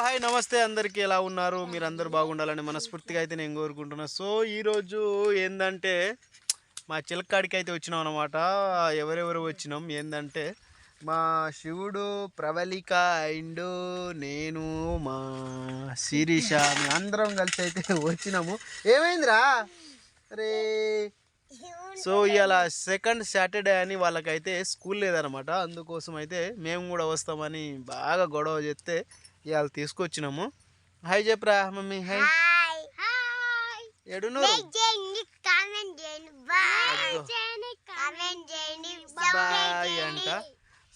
Hi నమస్తే అందరికీ. ఎలా ఉన్నారు? మీరు అందరూ బాగుండాలని మనస్ఫూర్తిగా అయితే నేను కోరుకుంటున్నా. సో ఈరోజు ఏంటంటే మా చిలక్కాడికి అయితే వచ్చినాం అనమాట ఎవరెవరు వచ్చినాం? ఏంటంటే మా శివుడు ప్రవళిక అండ్ నేను మా శిరీష అందరం కలిసి అయితే వచ్చినాము. ఏమైందిరా? అరే. సో ఇవాళ సెకండ్ సాటర్డే అని వాళ్ళకైతే స్కూల్ లేదనమాట అందుకోసం అయితే మేము కూడా వస్తామని బాగా గొడవ చేస్తే ఇవాళ తీసుకొచ్చినాము. హాయ్ చెప్పరా మమ్మీ హాయ్. చేయండి బాయ్ అంట.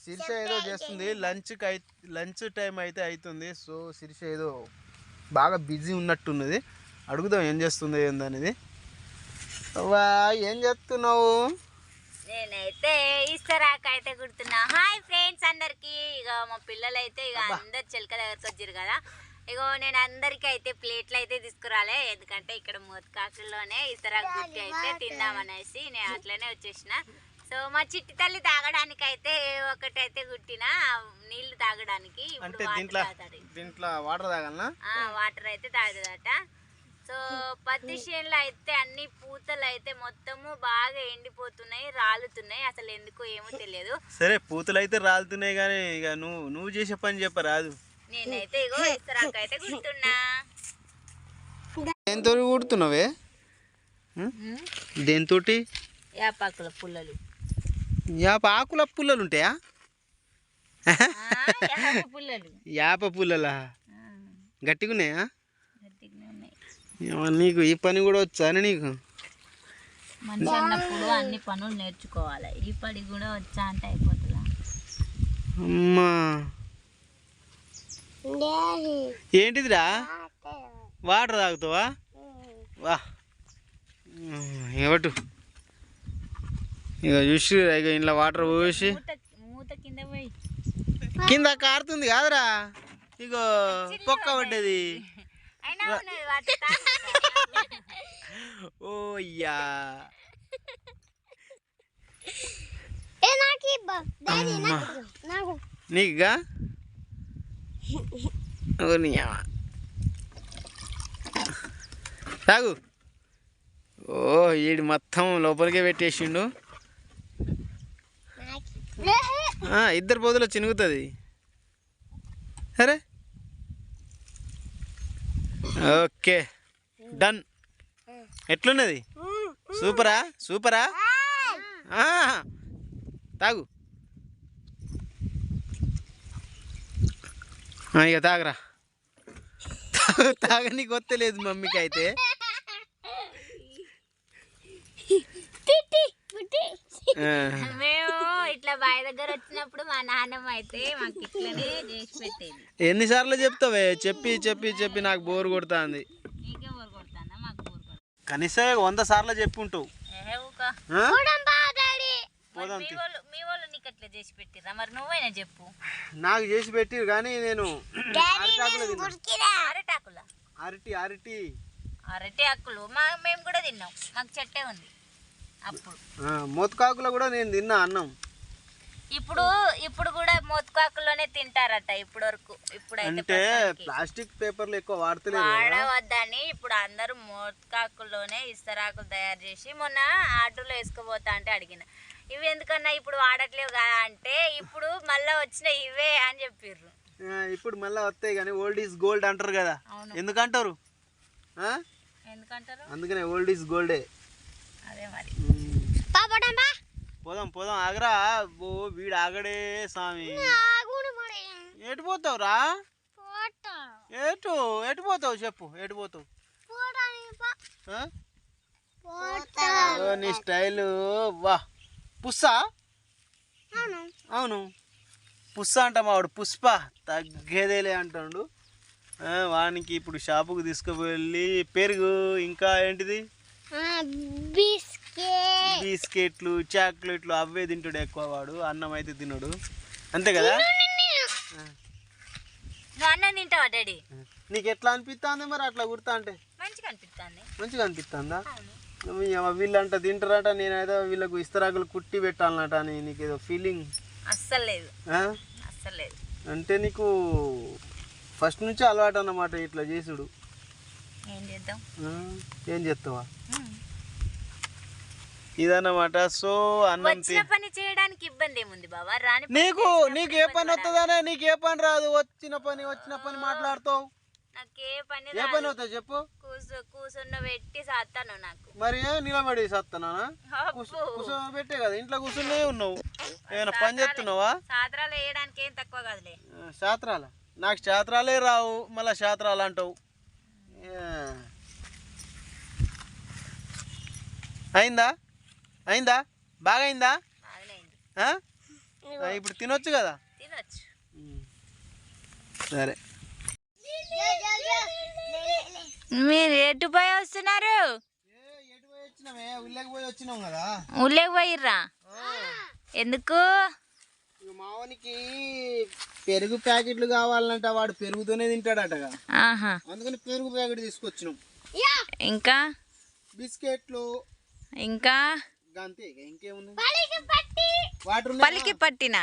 శిరీష ఏదో చేస్తుంది. లంచ్కి అయి లంచ్ టైం అయితే అవుతుంది సో శిరీష ఏదో బాగా బిజీ ఉన్నట్టున్నది. అడుగుదాం ఏం చేస్తుంది ఏందనేది. ఏం చేస్తున్నావు? నేనైతే ఇస్తరాక అయితే కుడుతున్నా. హాయ్ ఫ్రెండ్స్ అందరికి. ఇక మా పిల్లలు అయితే ఇక అందరు చిలక దగ్గరకు వచ్చారు కదా. ఇగో నేను అందరికి అయితే ప్లేట్లు అయితే తీసుకురాలే. ఎందుకంటే ఇక్కడ మూతకాకుల్లోనే ఇస్తరాకు గుట్టి అయితే తిందామనేసి నేను అట్లనే వచ్చేసిన. సో మా చిట్టి తల్లి తాగడానికి అయితే ఒకటైతే కుట్టిన నీళ్ళు తాగడానికి వాటర్ అయితే తాగుతుందట. సో పత్తి చేనులో అయితే అన్ని పూతలు అయితే మొత్తము బాగా ఎండిపోతున్నాయి రాలుతున్నాయి. అసలు ఎందుకో ఏమో తెలియదు. సరే పూతలు అయితే రాలుతున్నాయి కానీ ఇక నువ్వు నువ్వు చేసే పని చెప్పరాదు నేనైతే ఇగో ఇస్తరాకు అయితే గుర్తున్నా దేంతో కుడుతున్నావే దేంతో యాపాకుల పుల్లలు. యాప ఆకుల పుల్లలు ఉంటాయా ఆ, యాప పుల్లలు. యాప పుల్లలా? గట్టిగున్నాయా? నీకు ఈ పని కూడా వచ్చా అని నీకు? మనిషి అన్నప్పుడు అన్ని పనులు నేర్చుకోవాలి. ఈ పడి కూడా వచ్చా అంటే అయిపోతుందా? అమ్మా. ఏంటిదిరా? వాటర్ తాగుతావా? వా. ఇవ్వటు ఇక చూసి ఇక ఇంట్లో వాటర్ పోసి. కింద కారుతుంది కాదురా. ఇగో పొక్క పడ్డది. అయినా ఉన్నది వాటి తాగుతా. ఓ యా ఏ నాకు ఇవ్వు. డాడీ నాకు నాకు నీకుగా. తాగు ఓ ఈడు మొత్తం లోపలికే పెట్టేసిండు ఆ, ఇద్దరు పోదులో చినుగుతుంది సరే ఓకే. డన్. ఎట్లున్నది? సూపరా? సూపరా? తాగు. ఇక తాగరా. తాగు నీకు వస్తలేదు మమ్మీకి అయితే పిట్టి పిట్టి ఆ, మేము ఇట్లా బావి దగ్గర వచ్చినప్పుడు మా నాన్నమ్మ అయితే మాకు ఇట్లనే చేసి పెట్టేది. ఎన్నిసార్లు చెప్తావే? చెప్పి చెప్పి చెప్పి నాకు బోర్ కొడుతుంది. నీకే కొడతానా మాకు కొడతా కనీసం వంద సార్లు చెప్పుంటావు ఏహే ఊకా. ఆ? చూడంబా డాడీ. మరి పోదాం మీ తీ. వాళ్ళు మీ వాళ్ళు నీకు అట్లా చేసి పెట్టిరా మరి నువ్వైనా చెప్పు. నాకు చేసి పెట్టి కానీ నేను అరిటాకులు తిన్నా. ఉరికిరా అరటాకుల అరటి అరటి. అరటి ఆకులు మా మేము కూడా తిన్నాం. మాకు చెట్టే ఉంది. మొత్తకాకులో కూడా నేను తిన్నా అన్నం. ఇప్పుడు ఇప్పుడు కూడా మోతుకాకులోనే తింటారట ఇప్పటి వరకు ఇప్పుడైతే అంటే. ప్లాస్టిక్ పేపర్లు ఎక్కువ వాడతలేదు. వాడవద్దని ఇప్పుడు అందరూ మోత్కాకుల్లోనే ఇస్తరాకులు తయారు చేసి మొన్న ఆటోలో వేసుకుపోతా అంటే అడిగిన ఇవి ఎందుకన్నా ఇప్పుడు వాడట్లేవు కదా అంటే ఇప్పుడు మళ్ళీ వచ్చిన ఇవే అని చెప్పిర్రు. ఇప్పుడు మళ్ళీ వస్తాయి కానీ ఓల్డ్ ఈజ్ గోల్డ్ అంటారు కదా. ఎందుకంటారు? ఎందుకంటారు? అందుకనే ఓల్డ్ ఈజ్ గోల్డే అదే మరి. పోదాం పోదాం. ఆగరా. ఓ వీడు ఆగడే స్వామి. ఎటు పోతావురా పోతా. ఎటు? ఎటు పోతావు చెప్పు? ఎటు పోతావు? నీ స్టైల్. వా. పుస్సా? అవును. పుస్స అంట మావాడు పుష్ప. తగ్గేదేలే అంటాడు. వానికి ఇప్పుడు షాపుకు తీసుకువెళ్ళి పెరుగు ఇంకా ఏంటిది? బిస్కెట్లు చాక్లెట్లు అవే తింటాడు ఎక్కువ వాడు అన్నం అయితే తినడు. అంతే కదా? అన్నం తింటావా డాడీ? నీకు ఎట్లా అనిపిస్తుంది మరి అట్లా కుర్తా అంటే? మంచిగా అనిపిస్తుంది మంచిగా అనిపిస్తుందా వీళ్ళంట తింటారట నేనైతే వీళ్ళకు ఇస్తరాకులు కుట్టి పెట్టాలన్నట అని నీకు ఏదో ఫీలింగ్ అస్సలు లేదు. అస్సలు లేదు. అంటే నీకు ఫస్ట్ నుంచి అలవాటు అన్నమాట ఇట్లా చేసుడు. ఏం చేద్దాం? ఏం చేస్తావా? ఇదన్నమాట. సో అన్నం వచ్చిన పని చేయడానికి ఇబ్బంది ఏముంది బావా? రాని నీకు నీకు ఏ పని వస్తుందనే నీకు ఏ పని రాదు? వచ్చిన పని వచ్చిన పని మాట్లాడుతావు. నాకు ఏ పని ఏ పని అవుతుంది చెప్పు? కూసు కూసున్న పెట్టి సాత్తాను నాకు. మరి నిలబడి సత్తనా అబ్బో. కూర్చోబెట్టే కదా ఇంట్లో కూర్చునే ఉన్నావు. ఏమైనా పని చేస్తున్నావా? సాత్రాలు వేయడానికి ఏం తక్కువ కాదులే. శాస్త్రాల నాకు శాస్త్రాలే రావు మళ్ళీ శాస్త్రాలు అంటావు. అయిందా? అయిందా? బాగా అయిందా? ఇప్పుడు తినొచ్చు కదా? తినొచ్చు. సరే. మీరు ఎటు పోయి వస్తున్నారు? ఎటు పోయి వచ్చినామే ఉల్లకి పోయి వచ్చినాం కదా. ఊళ్ళోకి పోయిర్రా? ఎందుకు? మావానికి పెరుగు ప్యాకెట్లు కావాలంట వాడు పెరుగుతోనే తింటాడటగా. ఆహా. అందుకని పెరుగు ప్యాకెట్ తీసుకొచ్చినాం. ఇంకా? బిస్కెట్లు. ఇంకా? అంతే ఇంకేముంది? వాటర్ పలికి పట్టిన?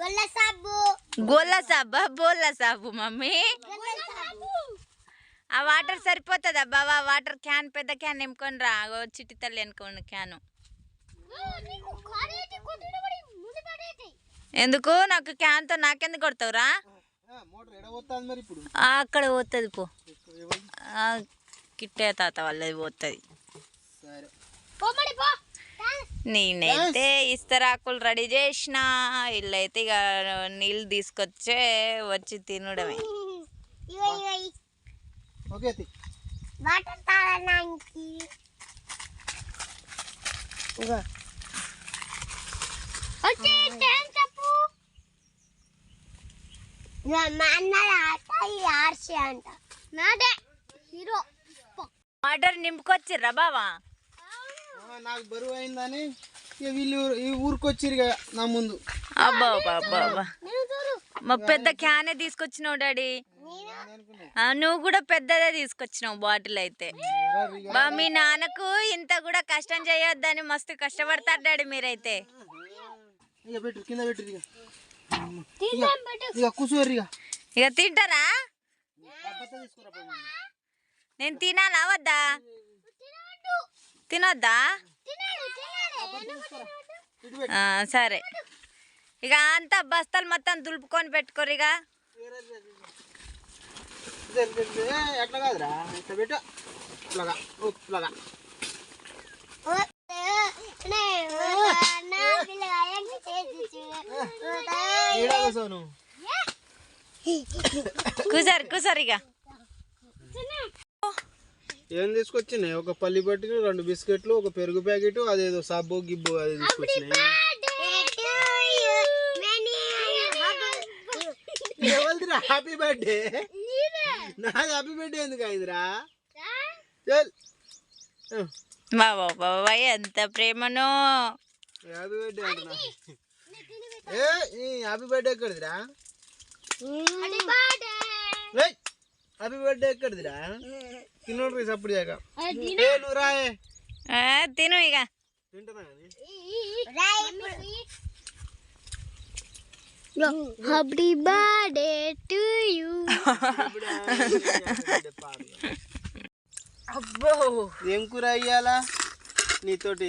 గొల్ల సబ్బు గోల్ల సాబా బోల్ల సాబు మమ్మీ. గొల్ల సబ్బు ఆ వాటర్ సరిపోతుందా బావా వాటర్ క్యాన్ పెద్ద క్యాన్ నింపుకొని రా చిట్టి తల్లి అనుకోండి క్యాను. ఎందుకు? నాకు క్యాన్తో నాకెందుకు కొడతావురా? మోటార్ ఎడబోతుంది మరి ఇప్పుడు? ఆ, అక్కడ పోతుంది పో. కిట్టే తాత వాళ్ళది పోతుంది. సరే. పొమ్మడి పో. నేనైతే ఇస్తరాకులు రెడీ చేసిన. వీళ్ళైతే ఇక నీళ్ళు తీసుకొచ్చే వచ్చి తినడమే. వాటర్ తాగడానికి ఓకే. వచ్చి టైం చెప్పు మా అన్న ఆట ఈ ఆర్సి అంట నాదే హీరో వాటర్ నింపుకొచ్చిర్రా బావా? నాకు బరువు అయిందని వీళ్ళు ఈ ఊరికి వచ్చిరు ఇక నా ముందు. అబ్బా అబ్బా మా పెద్ద క్యానే తీసుకొచ్చినావు డాడీ? ఆ, నువ్వు కూడా పెద్దదే తీసుకొచ్చినావు బాటిల్ అయితే? బా మీ నాన్నకు ఇంత కూడా కష్టం చేయొద్దని మస్తు కష్టపడతారు డాడీ మీరైతే. ఇక పెట్టు కింద పెట్టు ఇక. తిందాం పెట్టు. ఇక కూర్చోరు ఇక. ఇక తింటారా. నేను తినాలా వద్దా? తినొద్దా? సరే. ఇక అంతా బస్తాలు మొత్తం దులుపుకొని పెట్టుకోరు ఇక. ఎట్లా కాదురా. ఇట్లా పెట్టు. ఇట్లాగా ఇట్లాగా. ఈడ కూర్చో నువ్వు కూసారు కూసారు ఇక. ఏం తీసుకొచ్చినాయి? ఒక పల్లి పట్టిక రెండు బిస్కెట్లు ఒక పెరుగు ప్యాకెట్ అదేదో సబ్బు గిబ్బు అది తీసుకొచ్చినాయి. ఎవరిదిరా? హ్యాపీ బర్త్డే నాది హ్యాపీ బర్త్డే ఎందుకు అయిందిరా? చల్ బాబా బాబా ఎంత ప్రేమనో. హ్యాపీ బర్త్డే అంటున్నా. ఏ ఈ హ్యాపీ బర్త్డే ఎక్కడిదిరా? హ్యాపీ బర్త్డే ఎక్కడిదిరా? తిన్నోడు సప్పుడు చేయక. ఏ నువ్వు రాయే తిను ఇక. తింటున్నా హ్యాపీ బర్త్డే టు యూ అబ్బో. ఏం కూర అయ్యాలా? నీతోటి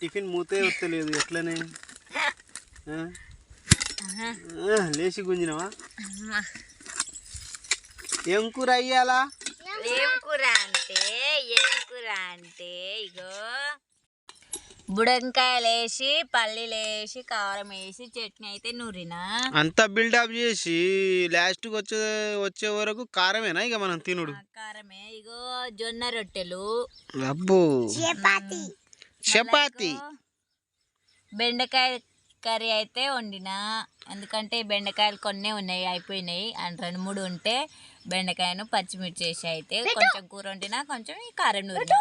టిఫిన్ మూతే వస్తలేదు ఎట్లనే? లేచి గుంజినవా? ఏం కూర అయ్యాలా? ఏం కూర అంటే ఏం కూర అంటే ఇగో. బుడంకాయలు వేసి పల్లీలు వేసి కారం వేసి చట్నీ అయితే నూరినా? అంత బిల్డప్ చేసి లాస్ట్కి వచ్చే వచ్చే వరకు కారమేనా ఇక మనం తినుడు? కారమే. ఇగో జొన్న రొట్టెలు. అబ్బో. చపాతి. చపాతి. బెండకాయ కర్రీ అయితే వండిన. ఎందుకంటే బెండకాయలు కొన్నే ఉన్నాయి అయిపోయినాయి. అండ్ రెండు మూడు ఉంటే బెండకాయను పచ్చిమిర్చి వేసి అయితే కొంచెం కూర వండినా కొంచెం ఈ కారం నూరిన.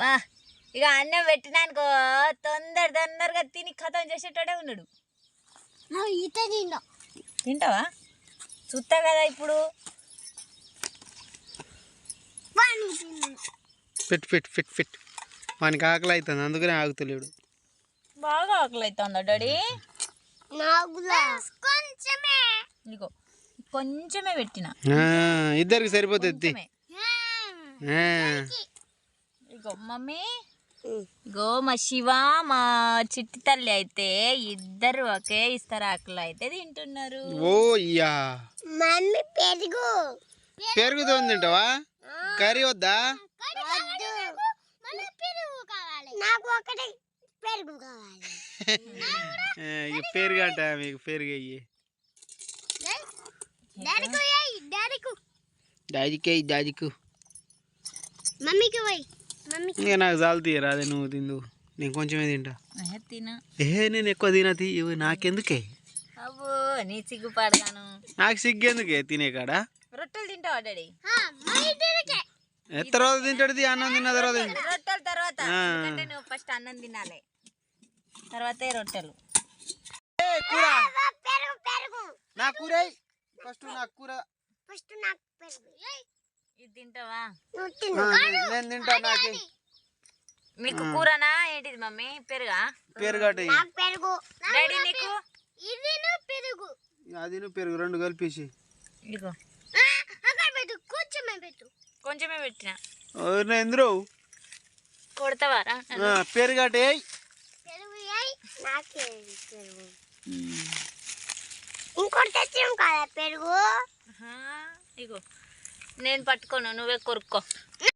వా ఇక అన్నం పెట్టినానుకో తొందర తొందరగా తిని ఖతం చేసేటోడే ఉన్నాడు. తింటావా? చూస్తా కదా ఇప్పుడు. పెట్టు పెట్టు పెట్టు పెట్టు వానికి ఆకలి అవుతుంది అందుకనే ఆగుతలేడు. బాగా ఆకలి అవుతుందా డాడీ కొంచెమే. ఇగో కొంచెమే పెట్టిన. ఆ, ఇద్దరికి సరిపోతుంది ఇగో మమ్మీ. ఇగో మా శివ మా చిట్టి తల్లి అయితే ఇద్దరు ఒకే ఇస్తరాకులు అయితే తింటున్నారు. ఓ ఇయ్యా మమ్మీ పెరుగు. తింటావా? కర్రీ వద్దా. నాకు ఒకటి పెరుగు కావాలి. ఇక పెరుగు అంట మీకు పెరుగు అయ్యి మమ్మీకి పోయి ఇంకా నాకు చాలు తీయరా అదే నువ్వు తిందు. నేను కొంచెమే తింటా. ఏ నేను ఎక్కువ తిన తీ. ఇవి నాకెందుకే? అబ్బో నీ సిగ్గుపడతాను. నాకు సిగ్గెందుకే తినే కాడ? రొట్టెలు తింటావా డాడీ? ఏ తర్వాత తింటాడు అన్నం తిన్న తర్వాత తింటా. రొట్టెల తర్వాత ఆ. ఎందుకంటే నువ్వు ఫస్ట్ అన్నం తినాలి. తర్వాతే రొట్టెలు. ఏ, కూర? పెరుగు పెరుగు. నా కూర ఫస్ట్ నా కూర. ఫస్ట్ నాకు పెరుగు. ఏయ్, ఇది తింటావా? నేను- తింటా నాకే. మీకు కూరనా? ఏంటిది మమ్మీ? పెరుగా? పెరుగట నాకు పెరుగు. డాడీ నీకు? ఇది పెరుగు. అది పెరుగు రెండు కలిపేసి. ఇదిగో. అక్కడ పెట్టు. కొంచెమే పెట్టు. కొంచెమే పెట్టిన. ఎందురు కొడతావారా? పెరుగట ఏయ్ పెరుగు ఏయ్ నాకే పెరుగు ఇంకోటి తెచ్చాం కదా పెరుగు? ఆహా, ఇగో నేను పట్టుకోను నువ్వే కొరుక్కో.